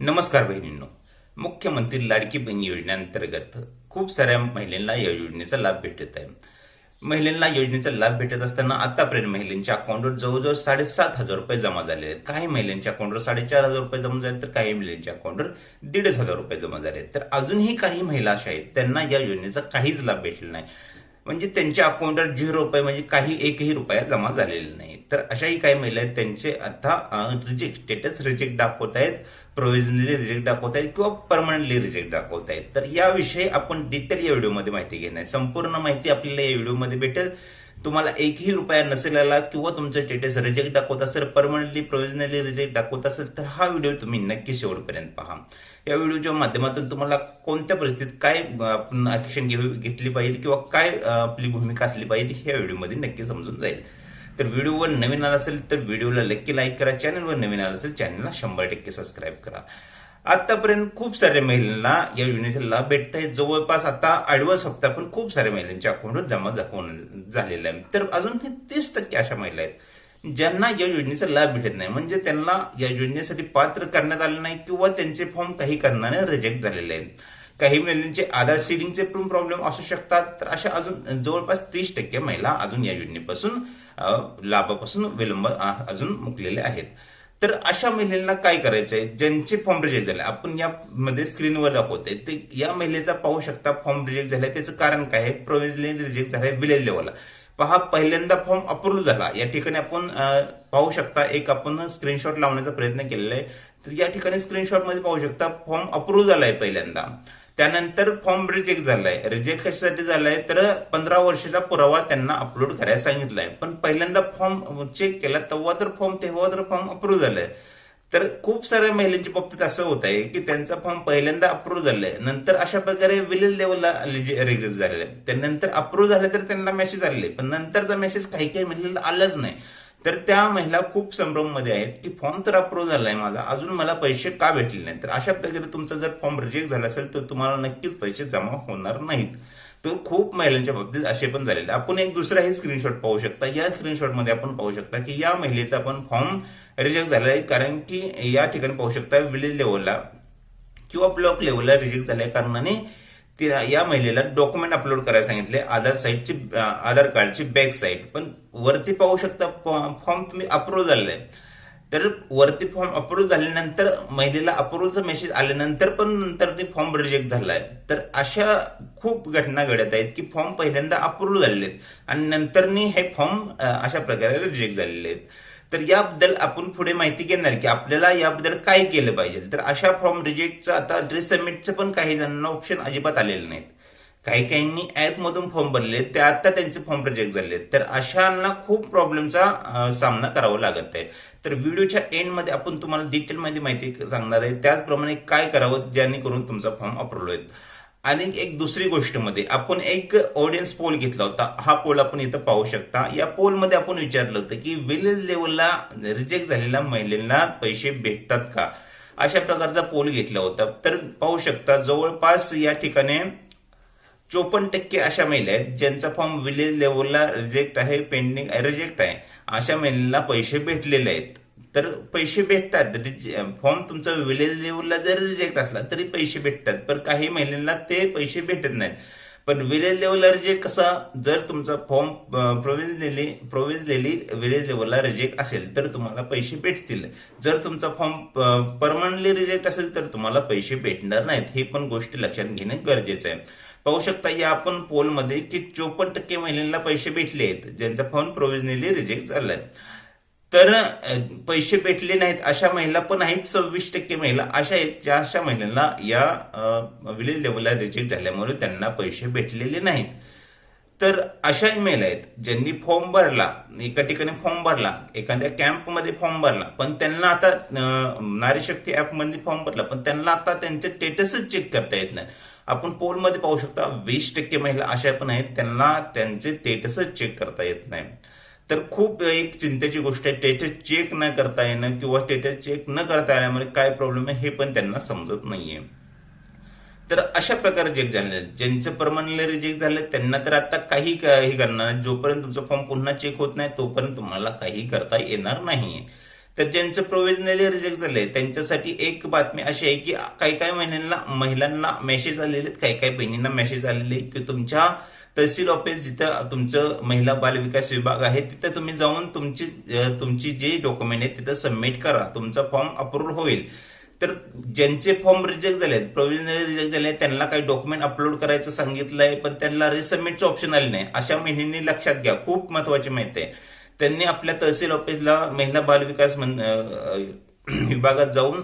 नमस्कार बहिणींनो. मुख्यमंत्री लाडकी बहीण योजनेअंतर्गत खूप साऱ्या महिलांना या योजनेचा लाभ भेटत आहे. महिलांना योजनेचा लाभ भेटत असताना आतापर्यंत महिलांच्या अकाउंटवर जवळजवळ साडेसात हजार रुपये जमा झाले आहेत. काही महिलांच्या अकाउंटवर साडेचार हजार रुपये जमा झाले तर काही महिलांच्या अकाउंटवर दीडच हजार रुपये जमा झाले आहेत. तर अजूनही काही महिला अशा आहेत त्यांना या योजनेचा काहीच लाभ भेटलेला नाही. म्हणजे त्यांच्या अकाउंटवर झिरो रुपये म्हणजे काही एकही रुपया जमा झालेला नाही तर अशाही काही महिला आहेत त्यांचे आता रिजेक्ट स्टेटस रिजेक्ट दाखवत आहेत प्रोव्हिजनली रिजेक्ट दाखवत आहेत किंवा परमनंटली रिजेक्ट दाखवत आहेत. तर याविषयी आपण डिटेल या व्हिडिओमध्ये माहिती घेणार संपूर्ण माहिती आपल्याला या व्हिडिओमध्ये भेटेल. तुम्हाला एकही रुपया नसेल आला किंवा तुमचं स्टेटस रिजेक्ट दाखवत असेल परमनंटली प्रोव्हिजनली रिजेक्ट दाखवत असेल तर हा व्हिडिओ तुम्ही नक्की शेवटपर्यंत पहा. या व्हिडिओच्या माध्यमातून तुम्हाला कोणत्या परिस्थितीत काय आपण ऍक्शन घेऊ घेतली पाहिजे किंवा काय आपली भूमिका असली पाहिजे या व्हिडिओमध्ये नक्की समजून जाईल. तर व्हिडिओवर नवीन आला असेल तर व्हिडिओला नक्की लाईक करा. चॅनलवर नवीन आला असेल चॅनलला शंभर टक्के सबस्क्राईब करा. आतापर्यंत खूप साऱ्या महिलांना या योजनेचा लाभ भेटत आहे जवळपास आता ऍडव्हान्स हप्ता पण खूप साऱ्या महिलांच्या अकाउंटवर जमा दाखवून झालेला आहे. तर अजून हे तीस टक्के अशा महिला आहेत ज्यांना या योजनेचा लाभ भेटत नाही. म्हणजे त्यांना या योजनेसाठी पात्र करण्यात आले नाही किंवा त्यांचे फॉर्म काही कारणाने रिजेक्ट झालेले आहेत. काही महिलांचे आधार सीडिंगचे पण प्रॉब्लेम असू शकतात. तर अशा अजून जवळपास तीस टक्के महिला अजून या योजनेपासून लाभापासून विलंब अजून मुकलेले आहेत. तर अशा महिलांना काय करायचं आहे ज्यांचे फॉर्म रिजेक्ट झाले आपण यामध्ये स्क्रीनवर दाखवतोय ते या महिलेचा पाहू शकता फॉर्म रिजेक्ट झालाय. त्याचं कारण काय आहे? प्रोव्हिजनली रिजेक्ट झालाय विलेज लेवलला पहा पहिल्यांदा फॉर्म अप्रूव्ह झाला. या ठिकाणी आपण पाहू शकता एक आपण स्क्रीनशॉट लावण्याचा प्रयत्न केलेला आहे. तर या ठिकाणी स्क्रीनशॉटमध्ये पाहू शकता फॉर्म अप्रूव्ह झालाय पहिल्यांदा. त्यानंतर फॉर्म रिजेक्ट झालाय. रिजेक्ट कशासाठी झालाय? तर पंधरा वर्षाचा पुरावा त्यांना अपलोड करायला सांगितलाय. पण पहिल्यांदा फॉर्म चेक केला तेव्हा तर फॉर्म तेव्हा तर फॉर्म अप्रूव्ह झालाय. तर खूप साऱ्या महिलांच्या बाबतीत असं होत आहे की त्यांचा फॉर्म पहिल्यांदा अप्रूव्ह झालाय. नंतर अशा प्रकारे विलेज लेवलला रिजेक्ट झालेला. आहे त्यानंतर अप्रूव्ह झालं तर त्यांना मेसेज आलेले. पण नंतरचा मेसेज काही काही महिलेला आलाच नाही. तर त्या महिला खूप संभ्रममध्ये आहेत की फॉर्म तर अप्रूव्ह झाला आहे माझा. अजून मला पैसे का भेटले नाही तर अशा प्रकारे तुमचा जर फॉर्म रिजेक्ट झाला असेल तर तुम्हाला नक्कीच पैसे जमा होणार नाहीत. तर खूप महिलांच्या बाबतीत असे पण झालेले. आपण एक दुसराही स्क्रीनशॉट पाहू शकता. या स्क्रीनशॉटमध्ये आपण पाहू शकता की या महिलेचा पण फॉर्म रिजेक्ट झाला आहे. कारण की या ठिकाणी पाहू शकता विलेज लेवलला किंवा ब्लॉक लेवलला रिजेक्ट झाल्या कारणाने त्या या महिलेला डॉक्युमेंट अपलोड करायला सांगितले आधार साईटची आधार कार्डची बॅक साईट पण वरती पाहू शकता फॉर्म तुम्ही अप्रूव्ह झालेला आहे. तर वरती फॉर्म अप्रूव्ह झाल्यानंतर महिलेला अप्रूव्हचा मेसेज आल्यानंतर पण नंतर ते फॉर्म रिजेक्ट झाला आहे. तर अशा खूप घटना घडत आहेत की फॉर्म पहिल्यांदा अप्रूव्ह झालेले आहेत आणि नंतरनी हे फॉर्म अशा प्रकारे रिजेक्ट झालेले आहेत. तर याबद्दल आपण पुढे माहिती घेणार की आपल्याला याबद्दल काय केलं पाहिजे. तर अशा फॉर्म रिजेक्टचं आता रिसबमिटचं पण काही जणांना ऑप्शन अजिबात आलेले नाहीत. काही काहींनी ॲपमधून फॉर्म भरले ते आता त्यांचे फॉर्म रिजेक्ट झाले तर अशांना खूप प्रॉब्लेमचा सामना करावा लागत आहे. तर व्हिडिओच्या एंडमध्ये आपण तुम्हाला डिटेलमध्ये माहिती सांगणार आहे. त्याचप्रमाणे काय करावं जेणेकरून तुमचा फॉर्म अप्रूव्ह होईल. आणि एक दुसरी गोष्टमध्ये आपण एक ऑडियन्स पोल घेतला होता. हा पोल आपण इथं पाहू शकता. या पोलमध्ये आपण विचारलं होतं की विलेज लेवलला रिजेक्ट झालेल्या महिलांना पैसे भेटतात का? अशा प्रकारचा पोल घेतला होता. तर पाहू शकता जवळपास या ठिकाणी चोपन्न टक्के अशा महिला आहेत ज्यांचा फॉर्म विलेज लेवलला रिजेक्ट आहे पेंडिंग रिजेक्ट आहे. अशा महिलांना पैसे भेटलेले आहेत. तर पैसे भेटतात. फॉर्म तुमचा विलेज लेवलला जरी रिजेक्ट असला तरी पैसे भेटतात. पण काही महिलांना ते पैसे भेटत नाहीत. पण विलेज लेवलला रिजेक्ट कसा जर तुमचा फॉर्म प्रोव्हिजनली प्रोव्हिजनली विलेज लेवलला रिजेक्ट असेल तर तुम्हाला पैसे भेटतील. जर तुमचा फॉर्म परमनंटली रिजेक्ट असेल तर तुम्हाला पैसे भेटणार नाहीत. हे पण गोष्टी लक्षात घेणे गरजेचं आहे. पाहू शकता या आपण पोलमध्ये की चोपन्न टक्के महिलांना पैसे भेटले आहेत ज्यांचा फॉर्म प्रोविजनली रिजेक्ट झालाय. तर पैसे भेटले नाहीत अशा महिला पण आहेत सव्वीस टक्के महिला अशा आहेत ज्या अशा महिलांना या विलेज लेवलला रिजेक्ट झाल्यामुळे त्यांना पैसे भेटलेले नाहीत. तर अशा ईमेल आहेत ज्यांनी फॉर्म भरला एका ठिकाणी फॉर्म भरला एखाद्या कॅम्पमध्ये फॉर्म भरला पण त्यांना आता नारीशक्ती ॲपमध्ये फॉर्म भरला पण त्यांना आता त्यांचे स्टेटसच चेक करता येत नाही. आपण पोलमध्ये पाहू शकता वीस टक्के महिला अशा पण आहेत त्यांना त्यांचे स्टेटसच चेक करता येत नाही. तर खूप एक चिंतेची गोष्ट आहे स्टेटस चेक न करता येणं किंवा स्टेटस चेक न करता आल्यामुळे काय प्रॉब्लेम आहे हे पण त्यांना समजत नाहीये तर अशा प्रकारे चेक झाले ज्यांचं परमनंटली रिजेक्ट झालं त्यांना तर आता काही हे करणार नाही. जोपर्यंत तुमचा फॉर्म पुन्हा चेक होत नाही तोपर्यंत तुम्हाला काही करता येणार नाही तर ज्यांचं प्रोव्हिजनली रिजेक्ट झालंय त्यांच्यासाठी एक बातमी अशी आहे की काही काही महिन्यांना महिलांना मेसेज आलेले आहेत काही काही बहिणींना मेसेज आलेले आहेत की तुमच्या तहसील ऑफिस जिथं तुमचं महिला बाल विकास विभाग आहे तिथं तुम्ही जाऊन तुमची तुमची जे डॉक्युमेंट आहेत तिथं सबमिट करा. तुमचा फॉर्म अप्रूव्ह होईल. तर ज्यांचे फॉर्म रिजेक्ट झाले प्रोविजनल रिजेक्ट झाले त्यांना काही डॉक्युमेंट अपलोड करायचं सांगितलं आहे पण त्यांना रिसबमिटचं ऑप्शन आले नाही. अशा महिन्यांनी लक्षात घ्या. खूप महत्वाची माहिती आहे. त्यांनी आपल्या तहसील ऑफिसला महिला बाल विकास विभागात जाऊन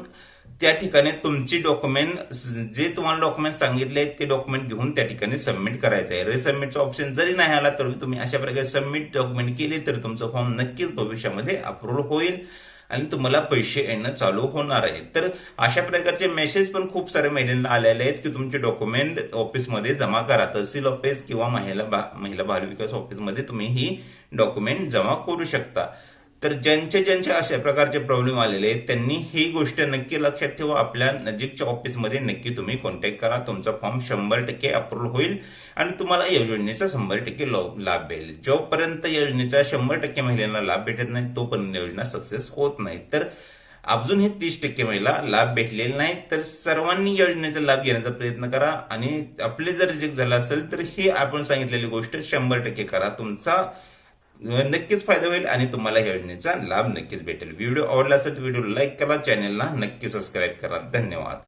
त्या ठिकाणी तुमची डॉक्युमेंट जे तुम्हाला डॉक्युमेंट सांगितले ते डॉक्युमेंट घेऊन त्या ठिकाणी सबमिट करायचं आहे. रिसबमिटचा ऑप्शन जरी नाही आला तरी तुम्ही अशा प्रकारे सबमिट डॉक्युमेंट केले तर तुमचं फॉर्म नक्कीच भविष्यामध्ये अप्रूव्ह होईल. आणि तुम्हाला पैसे येणं चालू होणार आहे. तर अशा प्रकारचे मेसेज पण खूप सारे महिलांना आलेले आहेत की तुमचे डॉक्युमेंट ऑफिसमध्ये जमा करा. तहसील ऑफिस किंवा महिला बा महिला बाल विकास ऑफिसमध्ये तुम्ही ही डॉक्युमेंट जमा करू शकता. तर ज्यांचे ज्यांचे अशा प्रकारचे प्रॉब्लेम आलेले आहेत त्यांनी ही गोष्ट नक्की लक्षात ठेवा. आपल्या नजीकच्या ऑफिसमध्ये नक्की तुम्ही कॉन्टॅक्ट करा. तुमचा फॉर्म शंभर टक्के अप्रूव्ह होईल आणि तुम्हाला या योजनेचा शंभर टक्के लाभ मिळेल जोपर्यंत या योजनेचा शंभर टक्के महिलांना लाभ भेटत नाही तोपर्यंत योजना सक्सेस होत नाही. तर अजून हे तीस टक्के महिला लाभ भेटलेले नाही तर सर्वांनी योजनेचा लाभ घेण्याचा प्रयत्न करा आणि आपले जर रिजेक्ट झाला असेल तर ही आपण सांगितलेली गोष्ट शंभर टक्के करा. तुमचा नक्कीच फायदा होईल आणि तुम्हाला या योजनेचा लाभ नक्कीच भेटेल. व्हिडिओ आवडला असेल तर व्हिडिओ लाईक करा चॅनलला नक्की सबस्क्राईब करा. धन्यवाद.